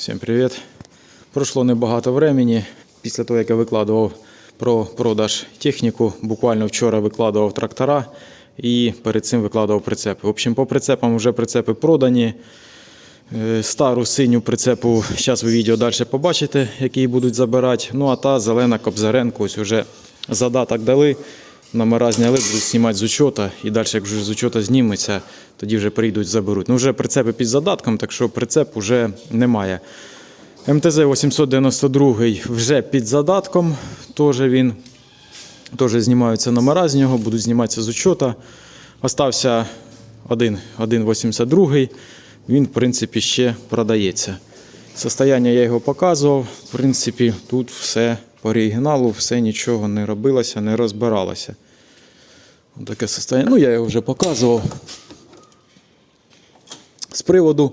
Всім привіт. Пройшло небагато времени. Після того, як я викладував про продаж техніку, буквально вчора викладував трактора і перед цим викладував прицепи. В общем, по прицепам вже прицепи продані. Е, Стару синю прицепу, зараз ви відео далі побачите, які будуть забирати. Ну а та зелена Кобзаренко, ось вже задаток дали, номера зняли, будуть знімати з учота. І далі, як вже з учота зніметься, тоді вже прийдуть, заберуть. Ну вже прицепи під задатком, так що прицеп вже немає. МТЗ 892 вже під задатком, теж він теж знімаються номера з нього, будуть зніматися з учота. Остався один, 1,82. Він, в принципі, ще продається. Состояння я його показував. В принципі, тут все по оригіналу, все нічого не робилося, не розбиралося. Таке состояння. Ну, я його вже показував. З приводу,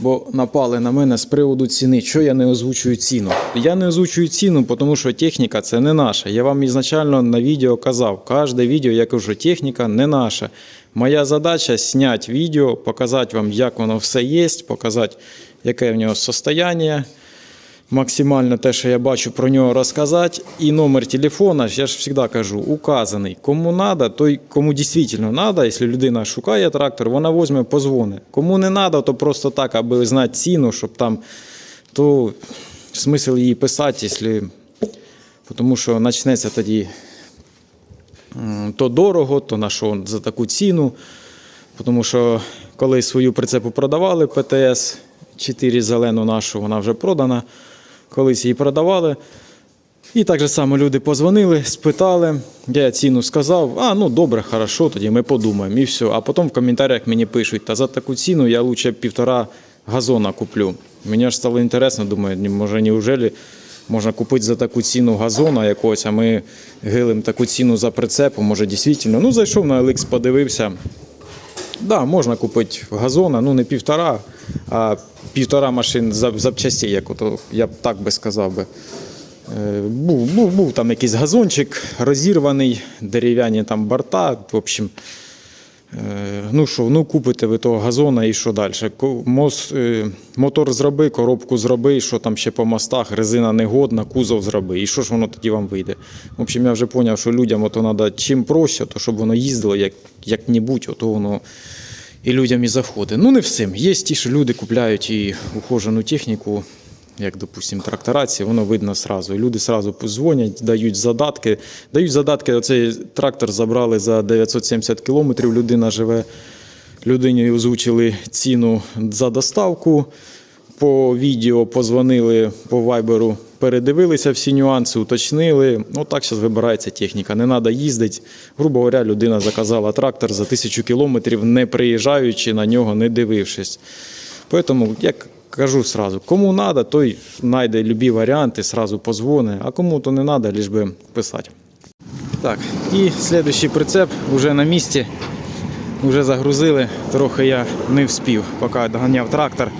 бо напали на мене з приводу ціни. Що я не озвучую ціну? Я не озвучую ціну, тому що техніка це не наша. Я вам ізначально на відео казав. Кожне відео я кажу, техніка не наша. Моя задача зняти відео, показати вам, як воно все є, показати, яке в нього состояние. Максимально те, що я бачу про нього розказати. І номер телефона, я ж завжди кажу, указаний. Кому треба, той, кому дійсно треба, якщо людина шукає трактор, вона візьме, позвони. Кому не треба, то просто так, аби знати ціну, щоб там, то смисл її писати, якщо. Тому що почнеться тоді то дорого, то на що за таку ціну. Тому що коли свою прицепу продавали, ПТС 4 зелену нашу, вона вже продана. Колись її продавали. І так же само люди позвонили, спитали. Я ціну сказав, а ну добре, хорошо, тоді ми подумаємо. І все. А потім в коментарях мені пишуть, та за таку ціну я лучше півтора газона куплю. Мені ж стало інтересно, думаю, може, неужели можна купити за таку ціну газона якогось, а ми гилим таку ціну за прицепу, може дійсно. Ну, зайшов на LX, подивився. Да, можна купити газона, ну не півтора, а півтора машин зап- запчастей, як ото, я б так би сказав би. Е, Був, був, був там якийсь газончик розірваний, дерев'яні там борта. В общем, е, ну що, ну купите ви того газона і що далі? Е, мотор зроби, коробку зроби, що там ще по мостах, резина негодна, кузов зроби. І що ж воно тоді вам вийде? В общем, я вже зрозумів, що людям треба чим проще, то щоб воно їздило як, як-небудь, ото воно і людям і заходить. Ну, не всім. Є ті, що люди купляють і ухожену техніку, як, допустимо, трактораці, воно видно сразу. І люди сразу дзвонять, дають задатки. Дають задатки, оцей трактор забрали за 970 кілометрів, людина живе. Людині озвучили ціну за доставку. По відео позвонили по вайберу, передивилися всі нюанси, уточнили. Ну так зараз вибирається техніка. Не треба їздити. Грубо говоря, людина заказала трактор за тисячу кілометрів, не приїжджаючи на нього, не дивившись. Тому, як кажу сразу, кому треба, той знайде любі варіанти, сразу позвони, а кому то не треба, лиш би писати. Так, і слідуючий прицеп вже на місці. Вже загрузили, трохи я не вспів, поки доганяв трактор,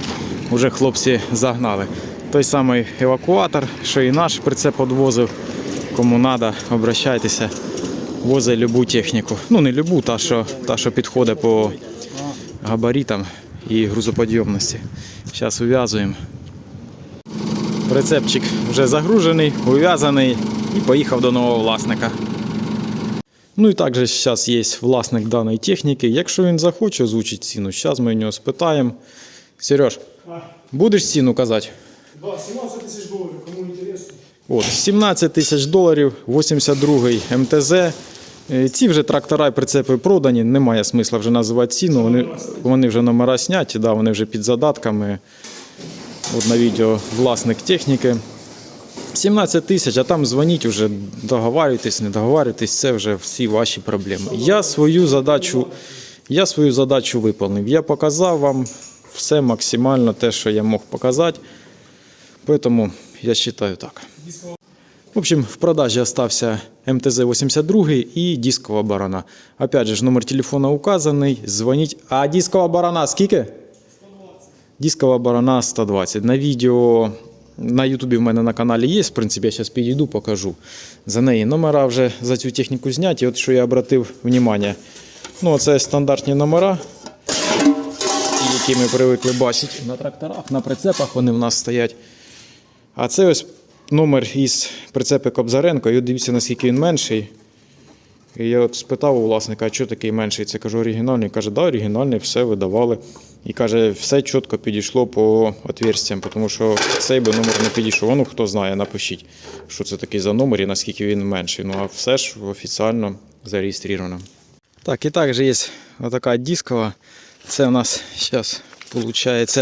вже хлопці загнали. Той самий евакуатор, що і наш прицеп відвозив. Кому треба, обращайтеся, возить любу техніку. Ну не любу, та що, та, що підходить по габаритам і грузоподйомності. Зараз ув'язуємо. Прицепчик вже загружений, ув'язаний і поїхав до нового власника. Ну і також зараз є власник даної техніки. Якщо він захоче озвучити ціну, зараз ми у нього спитаємо. Сереж, будеш ціну казати? Да, 17 тысяч долларов, кому интересно. От, 17 тисяч доларів, 82-й МТЗ. Е, Ці вже трактора і прицепи продані, немає смисла вже називати ціну. Вони, вони вже номера зняті, да, вони вже під задатками. От на відео власник техніки. 17 тисяч, а там дзвоніть вже, договарюйтесь, не договарюйтесь, це вже всі ваші проблеми. Я свою задачу, я свою задачу виповнив. Я показав вам все максимально те, що я мог показати. Поэтому я считаю так. В общем, в продаже остався МТЗ-82 и дисковая барана. Опять же, номер телефона указанный, звонить. А дисковая барана скільки? 120. Дискова барана 120. На відео на Ютубі в мене на каналі є. В принципі, я зараз підійду, покажу. За неї номера вже за цю техніку зняті. От що я обратив увагу. Ну, це стандартні номера. Які ми привикли бачити на тракторах, на прицепах вони в нас стоять. А це ось номер із прицепи Кобзаренко. І дивіться, наскільки він менший. І я от спитав у власника, а що такий менший? Це кажу, оригінальний. Каже, да, оригінальний, все видавали. І каже, все чітко підійшло по отверстям, тому що цей би номер не підійшов. Ну, хто знає, напишіть, що це такий за номер і наскільки він менший. Ну, а все ж офіційно зареєстровано. Так, і також є отака дискова. Це у нас зараз виходить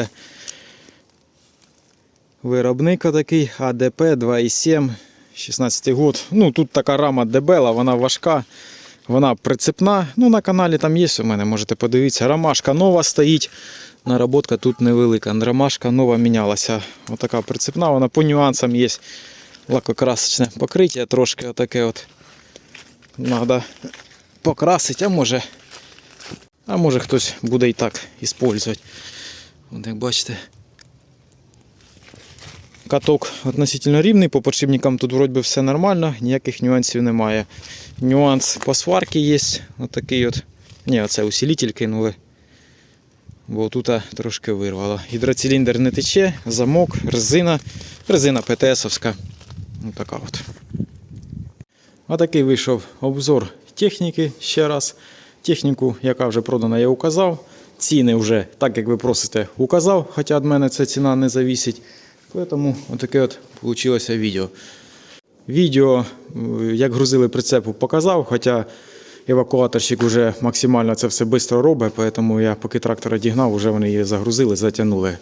виробник такий АДП 2,7, 16 год. Ну, тут така рама дебела, вона важка, вона прицепна. Ну, на каналі там є у мене, можете подивитися. Ромашка нова стоїть. Наработка тут невелика. Ромашка нова мінялася. Отака прицепна, вона по нюансам є. Лакокрасочне покриття трошки отаке от. Надо покрасити, а може. А може хтось буде і так використовувати. От як бачите. Каток относительно рівний, по подшипникам тут вроді все нормально, ніяких нюансів немає. Нюанс по сварці є. Отакий от. Ні, оце усилитель кинули. Бо тут трошки вирвало. Гідроциліндр не тече, замок, резина. Резина ПТСовська. Отака от. Отакий вийшов обзор техніки ще раз. Техніку, яка вже продана, я указав. Ціни вже, так як ви просите, указав, хоча від мене ця ціна не завісить. Тому отаке от вийшло відео. Відео, е, як грузили прицепу, показав, хоча евакуаторщик вже максимально це все швидко робить, тому я поки трактор одігнав, вже вони її загрузили, затягнули.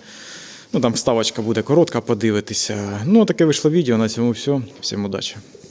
Ну там вставочка буде коротка, подивитися. Ну, таке вийшло відео. На цьому все. Всім удачі.